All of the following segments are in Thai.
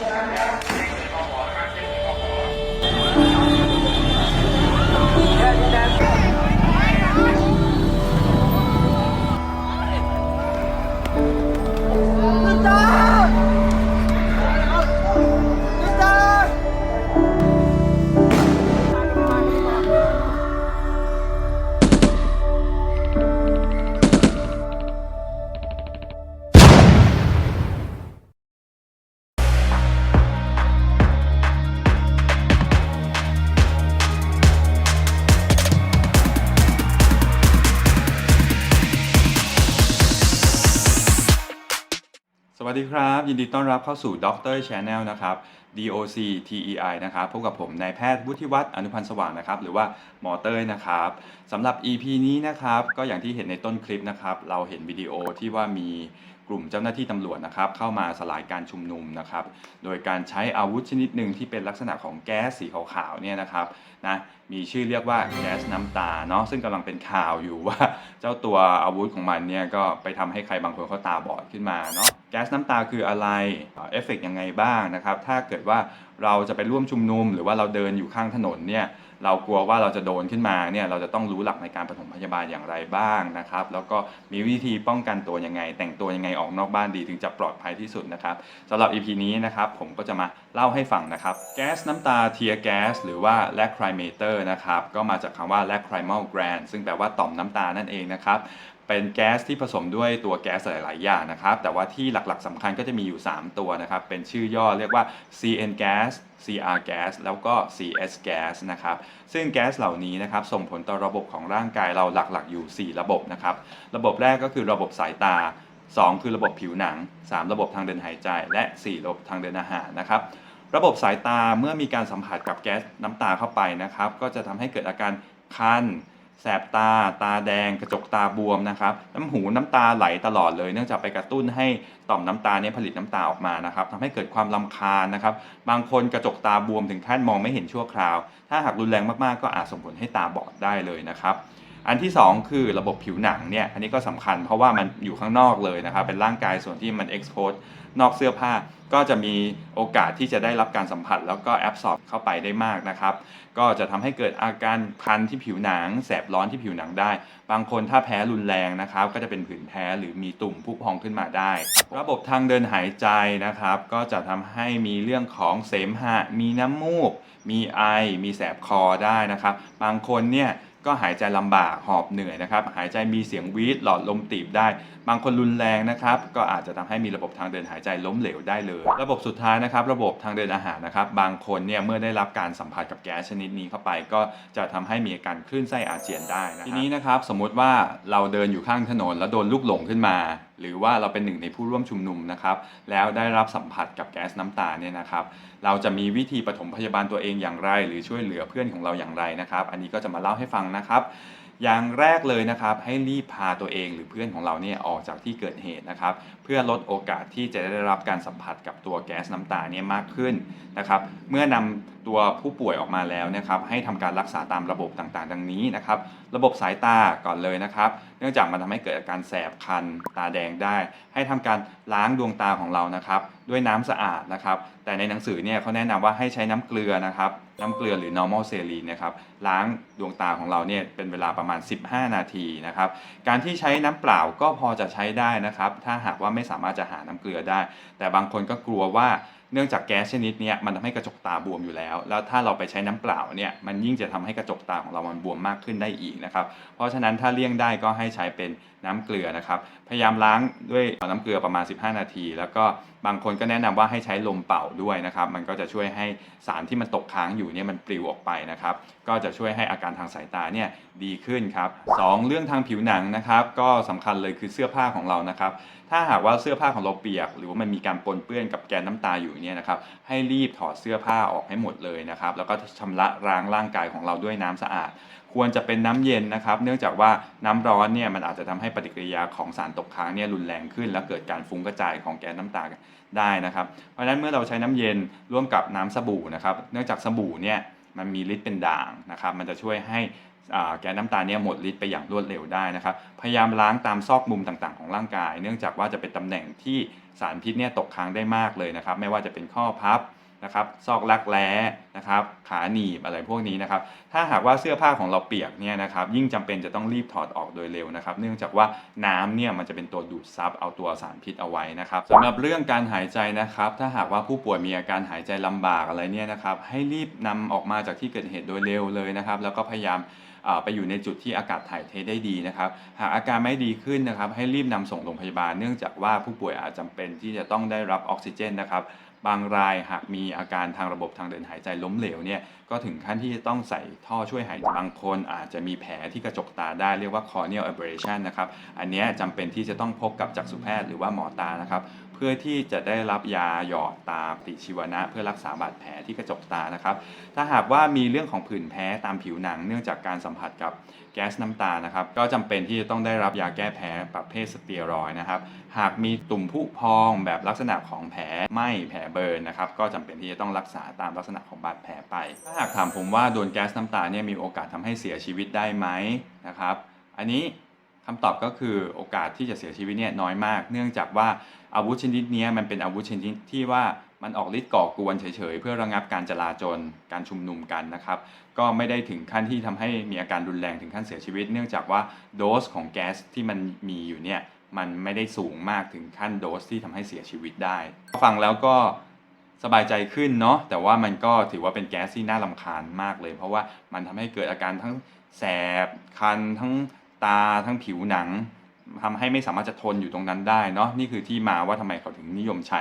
ส วัสดีครับ ยินดีต้อนรับเข้าสู่ด็อกเตอร์ชแนลนะครับ DOC TEI นะครับพบกับผมนายแพทย์วุฒิวัฒน์อนุพันธ์สว่างนะครับ หรือว่าหมอเต้ยนะครับสำหรับ EP นี้นะครับ ก็อย่างที่เห็นในต้นคลิปนะครับ เราเห็นวิดีโอที่ว่ามีกลุ่มเจ้าหน้าที่ตำรวจนะครับ เข้ามาสลายการชุมนุมนะครับ โดยการใช้อาวุธชนิดหนึ่งที่เป็นลักษณะของแก๊สสีขาวๆเนี่ยนะครับนะมีชื่อเรียกว่าแก๊สน้ำตาเนาะซึ่งกำลังเป็นข่าวอยู่ว่าเจ้าตัวอาวุธของมันเนี่ยก็ไปทำให้ใครบางคนเขาตาบอดขึ้นมาเนาะ แก๊สน้ำตาคืออะไรเอฟเฟกต์ยังไงบ้างนะครับ ถ้าเกิดว่าเราจะไปร่วมชุมนุม หรือว่าเราเดินอยู่ข้างถนนเนี่ยเรากลัวว่าเราจะโดนขึ้นมาเนี่ยเราจะต้องรู้หลักในการปฐมพยาบาลอย่างไรบ้างนะครับ แล้วก็มีวิธีป้องกันตัวยังไง แต่งตัวยังไงออกนอกบ้านดีถึงจะปลอดภัยที่สุดนะครับสำหรับ EP นี้นะครับผมก็จะมาเล่าให้ฟังนะครับ แก๊สน้ำตาเทียแก๊สหรือว่า lacrimator นะครับก็มาจากคำว่า lacrimal gland ซึ่งแปลว่าต่อมน้ำตานั่นเองนะครับ เป็นแก๊สที่ผสมด้วยตัวแก๊สหลาย ๆ อย่างนะครับ แต่ว่าที่หลัก ๆสำคัญก็จะมีอยู่ 3 ตัวนะครับ เป็นชื่อย่อเรียกว่า CN gas CR gas แล้วก็ CS gas นะครับ ซึ่งแก๊สเหล่านี้นะครับ ส่งผลต่อระบบของร่างกายเราหลัก ๆ อยู่ 4 ระบบนะครับ ระบบแรกก็คือระบบสายตา 2 คือระบบผิวหนัง 3 ระบบทางเดินหายใจ และ 4 ระบบทางเดินอาหารนะครับระบบสายตาเมื่อมีการสัมผัสกับแก๊สน้ำตาเข้าไปนะครับ ก็จะทำให้เกิดอาการคัน แสบตา ตาแดง กระจกตาบวมนะครับ น้ำหูน้ำตาไหลตลอดเลย เนื่องจากไปกระตุ้นให้ต่อมน้ำตาเนี่ยผลิตน้ำตาออกมานะครับทำให้เกิดความลำคาญนะครับ บางคนกระจกตาบวมถึงขั้นมองไม่เห็นชั่วคราว ถ้าหากรุนแรงมากๆ ก็อาจส่งผลให้ตาบอดได้เลยนะครับอันที่ 2 คือระบบผิวหนังเนี่ยอันนี้ก็สำคัญเพราะว่ามันอยู่ข้างนอกเลยนะครับ เป็นร่างกายส่วนที่มัน expose นอกเสื้อผ้าก็จะมีโอกาสที่จะได้รับการสัมผัส แล้วก็แอบสอบเข้าไปได้มากนะครับ ก็จะทำให้เกิดอาการคันที่ผิวหนัง แสบร้อนที่ผิวหนังได้ บางคนถ้าแพ้รุนแรงนะครับ ก็จะเป็นผื่นแพ้หรือมีตุ่มพุพองขึ้นมาได้ ระบบทางเดินหายใจนะครับ ก็จะทำให้มีเรื่องของเสมหะ มีน้ำมูก มีไอ มีแสบคอได้นะครับ บางคนเนี่ย ก็หายใจลำบากหอบเหนื่อยนะครับ หายใจมีเสียงวีดหลอดลมตีบได้ บางคนรุนแรงนะครับ ก็อาจจะทำให้มีระบบทางเดินหายใจล้มเหลวได้เลย ระบบสุดท้ายนะครับ ระบบทางเดินอาหารนะครับ บางคนเนี่ยเมื่อได้รับการสัมผัสกับแก๊สชนิดนี้เข้าไป ก็จะทำให้มีอาการคลื่นไส้อาเจียนได้นะทีนี้นะครับ สมมุติว่าเราเดินอยู่ข้างถนนแล้วโดนลูกหลงขึ้นมา หรือว่าเราเป็นหนึ่งในผู้ร่วมชุมนุมนะครับ แล้วได้รับสัมผัสกับแก๊สน้ำตาเนี่ยนะครับ เราจะมีวิธีปฐมพยาบาลตัวเองอย่างไร หรือช่วยเหลือเพื่อนของเราอย่างไรนะครับ อันนี้ก็จะมาเล่าให้ฟังนะครับ อย่างแรกเลยนะครับให้รีบพาตัวเองหรือเพื่อนของเราเนี่ยออกจากที่เกิดเหตุนะครับ เพื่อลดโอกาสที่จะได้รับการสัมผัสกับตัวแก๊สน้ำตาเนี่ยมากขึ้นนะครับ เมื่อนำตัวผู้ป่วยออกมาแล้วนะครับให้ทำการรักษาตามระบบต่างๆ ดังนี้นะครับ ระบบสายตาก่อนเลยนะครับ เนื่องจากมันทำให้เกิดอาการแสบคันตาแดงได้ ให้ทำการล้างดวงตาของเรานะครับ ด้วยน้ำสะอาดนะครับ แต่ในหนังสือเนี่ยเขาแนะนำว่าให้ใช้น้ำเกลือนะครับ น้ำเกลือหรือ normal saline นะครับล้างดวงตาของเราเนี่ยเป็นเวลาประมาณ 15 นาทีนะครับ การที่ใช้น้ำเปล่าก็พอจะใช้ได้นะครับ ถ้าหากว่าไม่สามารถจะหาน้ำเกลือได้ แต่บางคนก็กลัวว่าเนื่องจากแก๊สชนิดนี้มันทำให้กระจกตาบวมอยู่แล้ว แล้วถ้าเราไปใช้น้ำเปล่าเนี่ยมันยิ่งจะทำให้กระจกตาของเรามันบวมมากขึ้นได้อีกนะครับ เพราะฉะนั้นถ้าเลี่ยงได้ก็ให้ใช้เป็นน้ำเกลือนะครับ พยายามล้างด้วยน้ำเกลือประมาณ 15 นาที แล้วก็บางคนก็แนะนำว่าให้ใช้ลมเป่าด้วยนะครับ มันก็จะช่วยให้สารที่มันตกค้างอยู่เนี่ยมันปลิวออกไปนะครับ ก็จะช่วยให้อาการทางสายตาเนี่ยดีขึ้นครับสองเรื่องทางผิวหนังนะครับ ก็สำคัญเลยคือเสื้อผ้าของเรานะครับ ถ้าหากว่าเสื้อผ้าของเราเปียก หรือว่ามันมีการปนเปื้อนกับแกนน้ำตาอยู่เนี่ยนะครับ ให้รีบถอดเสื้อผ้าออกให้หมดเลยนะครับ แล้วก็ชำระล้างร่างกายของเราด้วยน้ำสะอาด ควรจะเป็นน้ำเย็นนะครับ เนื่องจากว่าน้ำร้อนเนี่ยมันอาจจะทำให้ปฏิกิริยาของสารตกค้างเนี่ยรุนแรงขึ้น และเกิดการฟุ้งกระจายของแกนน้ำตาได้นะครับ เพราะฉะนั้นเมื่อเราใช้น้ำเย็นร่วมกับน้ำสบู่นะครับ เนื่องจากสบู่เนี่ยมันมีฤทธิ์เป็นด่างนะครับ มันจะช่วยให้แกนน้ำตาเนี่ยหมดฤทธิ์ไปอย่างรวดเร็วได้นะครับ พยายามล้างตามซอกมุมต่างๆของร่างกาย เนื่องจากว่าจะเป็นตำแหน่งที่สารพิษเนี่ยตกค้างได้มากเลยนะครับ ไม่ว่าจะเป็นข้อพับ นะครับซอกรักแร้นะครับขาหนีบอะไรพวกนี้นะครับถ้าหากว่าเสื้อผ้าของเราเปียกเนี่ยนะครับยิ่งจำเป็นจะต้องรีบถอดออกโดยเร็วนะครับ เนื่องจากว่าน้ำเนี่ยมันจะเป็นตัวดูดซับเอาตัวสารพิษเอาไว้นะครับสำหรับเรื่องการหายใจนะครับ ถ้าหากว่าผู้ป่วยมีอาการหายใจลำบากอะไรเนี่ยนะครับให้รีบนำออกมาจากที่เกิดเหตุโดยเร็วเลยนะครับ แล้วก็พยายามไปอยู่ในจุดที่อากาศถ่ายเทได้ดีนะครับ หากอาการไม่ดีขึ้นนะครับ ให้รีบนำส่งโรงพยาบาล เนื่องจากว่าผู้ป่วยอาจจำเป็นที่จะต้องได้รับออกซิเจนนะครับ บางรายหากมีอาการทางระบบทางเดินหายใจล้มเหลวเนี่ยก็ถึงขั้นที่จะต้องใส่ท่อช่วยหายใจบางคนอาจจะมีแผลที่กระจกตาได้เรียกว่า corneal aberration นะครับ อันนี้จำเป็นที่จะต้องพบกับจักษุแพทย์หรือว่าหมอตานะครับ พื่อที่จะได้รับยาหยอดตาปฏิชีวนะเพื่อรักษาบาดแผลที่กระจกตานะครับ ถ้าหากว่ามีเรื่องของผื่นแพ้ตามผิวหนัง เนื่องจากการสัมผัสกับแก๊สน้ำตานะครับ ก็จำเป็นที่จะต้องได้รับยาแก้แพ้ประเภทสเตียรอยนะครับ หากมีตุ่มผุพองแบบลักษณะของแผลไหม้แผลเบิร์นนะครับ ก็จำเป็นที่จะต้องรักษาตามลักษณะของบาดแผลไป ถ้าหากถามผมว่าโดนแก๊สน้ำตาเนี่ยมีโอกาสทำให้เสียชีวิตได้ไหมนะครับ อันนี้ คำตอบก็คือโอกาสที่จะเสียชีวิตเนี่ยน้อยมาก เนื่องจากว่าอาวุธชนิดนี้มันเป็นอาวุธชนิดที่ว่ามันออกฤทธิ์ก่อกวนเฉยๆ เพื่อระงับการจลาจลการชุมนุมกันนะครับ ก็ไม่ได้ถึงขั้นที่ทำให้มีอาการรุนแรงถึงขั้นเสียชีวิต เนื่องจากว่าโดสของแก๊สที่มันมีอยู่เนี่ยมันไม่ได้สูงมากถึงขั้นโดสที่ทำให้เสียชีวิตได้ ฟังแล้วก็สบายใจขึ้นเนาะแต่ว่ามันก็ถือว่าเป็นแก๊สที่น่ารำคาญมากเลย เพราะว่ามันทำให้เกิดอาการทั้งแสบคันทั้ง ตาทั้งผิวหนังทำให้ไม่สามารถจะทนอยู่ตรงนั้นได้เนาะนี่คือที่มาว่าทำไมเขาถึงนิยมใช้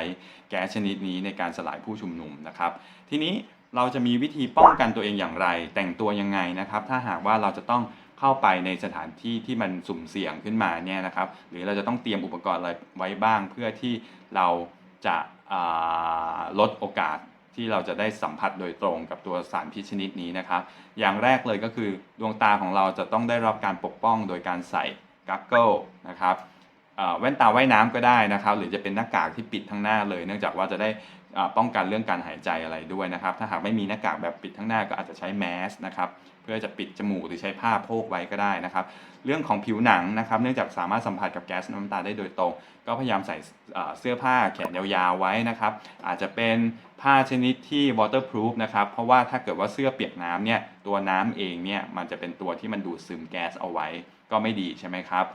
แก๊สชนิดนี้ในการสลายผู้ชุมนุมนะครับ ทีนี้เราจะมีวิธีป้องกันตัวเองอย่างไร แต่งตัวยังไงนะครับ ถ้าหากว่าเราจะต้องเข้าไปในสถานที่ที่มันสุ่มเสี่ยงขึ้นมาเนี่ยนะครับ หรือเราจะต้องเตรียมอุปกรณ์อะไรไว้บ้าง เพื่อที่เราจะลดโอกาส ที่เราจะได้สัมผัสโดยตรงกับตัวสารพิษชนิดนี้นะครับ อย่างแรกเลยก็คือดวงตาของเราจะต้องได้รับการปกป้องโดยการใส่กักเกิลนะครับเอ่อแว่นตาว่ายน้ำก็ได้นะครับ หรือจะเป็นหน้ากากที่ปิดทั้งหน้าเลย เนื่องจากว่าจะได้ ป้องกันเรื่องการหายใจอะไรด้วยนะครับ ถ้าหากไม่มีหน้ากากแบบปิดทั้งหน้าก็อาจจะใช้แมสนะครับเพื่อจะปิดจมูกหรือใช้ผ้าโพกไว้ก็ได้นะครับ เรื่องของผิวหนังนะครับเนื่องจากสามารถสัมผัสกับแก๊สน้ำตาได้โดยตรง ก็พยายามใส่เสื้อผ้าแขนยาวๆไว้นะครับ อาจจะเป็นผ้าชนิดที่ waterproof นะครับ เพราะว่าถ้าเกิดว่าเสื้อเปียกน้ำเนี่ยตัวน้ำเองเนี่ยมันจะเป็นตัวที่มันดูดซึมแก๊สเอาไว้ก็ไม่ดีใช่ไหมครับ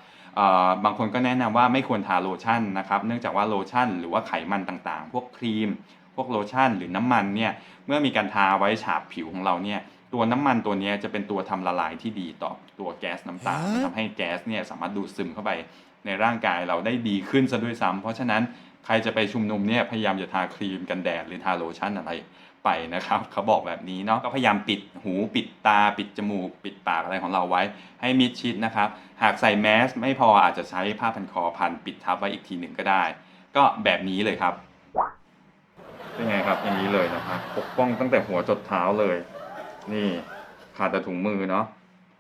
บางคนก็แนะนำว่าไม่ควรทาโลชั่นนะครับ เนื่องจากว่าโลชั่นหรือว่าไขมันต่างๆ พวกครีม พวกโลชั่น หรือน้ำมันเนี่ย เมื่อมีการทาไว้ฉาบผิวของเราเนี่ย ตัวน้ำมันตัวเนี้ยจะเป็นตัวทำละลายที่ดีต่อตัวแก๊สน้ำตาลทำให้แก๊สเนี่ยสามารถดูดซึมเข้าไปในร่างกายเราได้ดีขึ้นซะด้วยซ้ำเพราะฉะนั้นใครจะไปชุมนุมเนี่ยพยายามจะทาครีมกันแดดหรือทาโลชั่นอะไร ไปนะครับ เขาบอกแบบนี้เนาะก็พยายามปิดหูปิดตา ปิดจมูก ปิดปากอะไรของเราไว้ ให้มิดชิดนะครับ หากใส่แมสไม่พออาจจะใช้ผ้าพันคอพันปิดทับไว้อีกทีหนึ่งก็ได้ ก็แบบนี้เลยครับเป็นไงครับอย่างนี้เลยนะครับปกป้องตั้งแต่หัวจดเท้าเลย นี่ขาดแต่ถุงมือเนาะ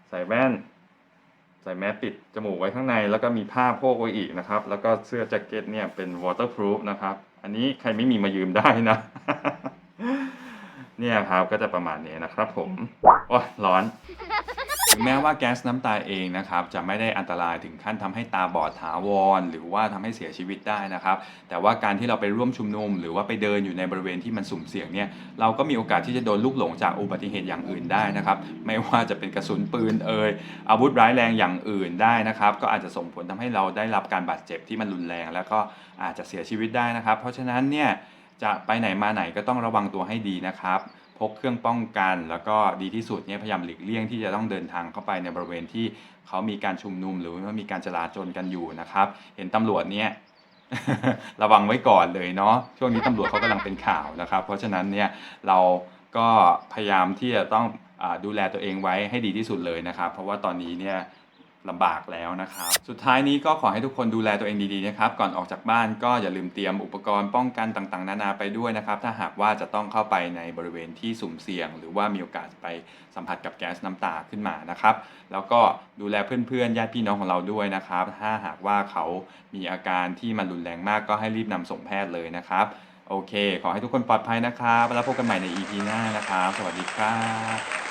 ใส่แว่น ใส่แมสปิดจมูกไว้ข้างในแล้วก็มีผ้าโพกไว้อีกนะครับ แล้วก็เสื้อแจ็คเก็ตเนี่ยเป็น waterproof นะครับ อันนี้ใครไม่มีมายืมได้นะ เนี่ยครับก็จะประมาณนี้นะครับผมโอ้ยร้อน ถึงแม้ว่าแก๊สน้ำตาเองนะครับจะไม่ได้อันตรายถึงขั้นทำให้ตาบอดถาวร หรือว่าทำให้เสียชีวิตได้นะครับ แต่ว่าการที่เราไปร่วมชุมนุม หรือว่าไปเดินอยู่ในบริเวณที่มันสุ่มเสี่ยงเนี่ยเราก็มีโอกาสที่จะโดนลูกหลงจากอุบัติเหตุอย่างอื่นได้นะครับ ไม่ว่าจะเป็นกระสุนปืนเอ่ยอาวุธร้ายแรงอย่างอื่นได้นะครับ ก็อาจจะส่งผลทำให้เราได้รับการบาดเจ็บที่มันรุนแรง แล้วก็อาจจะเสียชีวิตได้นะครับ เพราะฉะนั้นเนี่ย จะไปไหนมาไหนก็ต้องระวังตัวให้ดีนะครับ พกเครื่องป้องกันแล้วก็ดีที่สุดเนี่ยพยายามหลีกเลี่ยงที่จะต้องเดินทางเข้าไปในบริเวณที่เขามีการชุมนุมหรือว่ามีการจลาจลกันอยู่นะครับ เห็นตำรวจเนี่ยระวังไว้ก่อนเลยเนาะช่วงนี้ตำรวจเขากำลังเป็นข่าวนะครับ เพราะฉะนั้นเนี่ยเราก็พยายามที่จะต้องอดูแลตัวเองไว้ให้ดีที่สุดเลยนะครับ เพราะว่าตอนนี้เนี่ย ลำบากแล้วนะครับ สุดท้ายนี้ก็ขอให้ทุกคนดูแลตัวเองดีๆนะครับ ก่อนออกจากบ้านก็อย่าลืมเตรียมอุปกรณ์ป้องกันต่างๆ นานาไปด้วยนะครับ ถ้าหากว่าจะต้องเข้าไปในบริเวณที่สุ่มเสี่ยง หรือว่ามีโอกาสไปสัมผัสกับแก๊สน้ำตาขึ้นมานะครับ แล้วก็ดูแลเพื่อนๆญาติพี่น้องของเราด้วยนะครับ ถ้าหากว่าเขามีอาการที่มันรุนแรงมากก็ให้รีบนำส่งแพทย์เลยนะครับโอเค ขอให้ทุกคนปลอดภัยนะครับ แล้วพบกันใหม่ใน EP หน้านะครับ สวัสดีครับ